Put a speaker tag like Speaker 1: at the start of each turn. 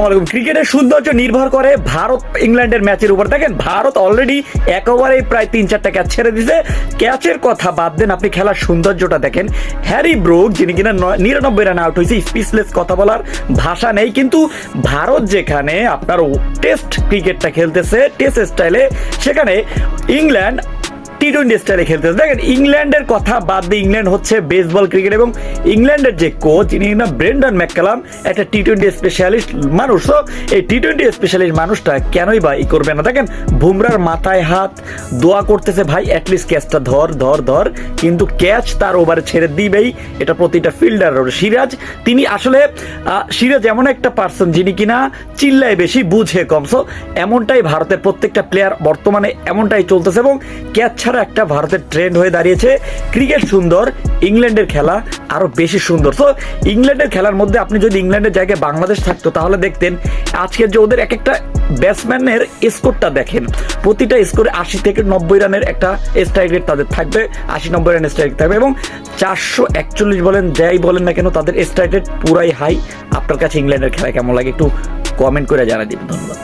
Speaker 1: আসসালামাইকুম ক্রিকেটের সৌন্দর্য নির্ভর করে ভারত ইংল্যান্ডের ম্যাচের উপর। দেখেন, ভারত অলরেডি একেবারেই প্রায় তিন চারটা ক্যাচ ছেড়ে দিছে ক্যাচের কথা বাদ দেন আপনি খেলার সৌন্দর্যটা দেখেন। হ্যারি ব্রুক যিনি কিনা নিরানব্বই রান আউট হয়েছে স্পিচলেস কথা বলার ভাষা নেই। কিন্তু ভারত যেখানে আপনার টেস্ট ক্রিকেটটা খেলতেছে টেস্ট স্টাইলে সেখানে ইংল্যান্ড টি টোয়েন্টি স্টাইলে খেলতেছে দেখেন, ইংল্যান্ডের কথা বাদ দিয়ে ইংল্যান্ড হচ্ছে বেসবল ক্রিকেট এবং ইংল্যান্ডের যে কোচ যিনি না ব্রেন্ডন ম্যাককালাম একটা টি টোয়েন্টি স্পেশালিস্ট মানুষ। তো এই টি টোয়েন্টি স্পেশালিস্ট মানুষটা কেনই বা ই করবে না? দেখেন, বুমরার মাথায় হাত, দোয়া করতেছে, ভাই অ্যাটলিস্ট ক্যাচটা ধর ধর ধর। কিন্তু ক্যাচ তার ওভারে ছেড়ে দিবেই। এটা প্রতিটা ফিল্ডার সিরাজ, তিনি আসলে সিরাজ এমন একটা পার্সন যিনি কিনা চিল্লায় বেশি বুঝে কম। সো এমনটাই ভারতের প্রত্যেকটা প্লেয়ার বর্তমানে এমনটাই চলতেছে এবং ক্যাচ ছাড়া একটা ভারতের ট্রেন্ড হয়ে দাঁড়িয়েছে। ক্রিকেট সুন্দর, ইংল্যান্ডের খেলা আরও বেশি সুন্দর। সো ইংল্যান্ডের খেলার মধ্যে আপনি যদি ইংল্যান্ডের জায়গায় বাংলাদেশ থাকতো, তাহলে দেখতেন আজকের যে ওদের এক একটা ব্যাটসম্যানের স্কোরটা দেখেন। প্রতিটা স্কোরে আশি থেকে নব্বই রানের একটা স্ট্রাইক রেট তাদের থাকবে, আশি নব্বই রানের স্ট্রাইক থাকবে এবং চারশো একচল্লিশ বলেন, যাই বলেন না কেন, তাদের স্ট্রাইক রেট পুরাই হাই আপনার কাছে ইংল্যান্ডের খেলা কেমন লাগে একটু কমেন্ট করে জানা দিন ধন্যবাদ।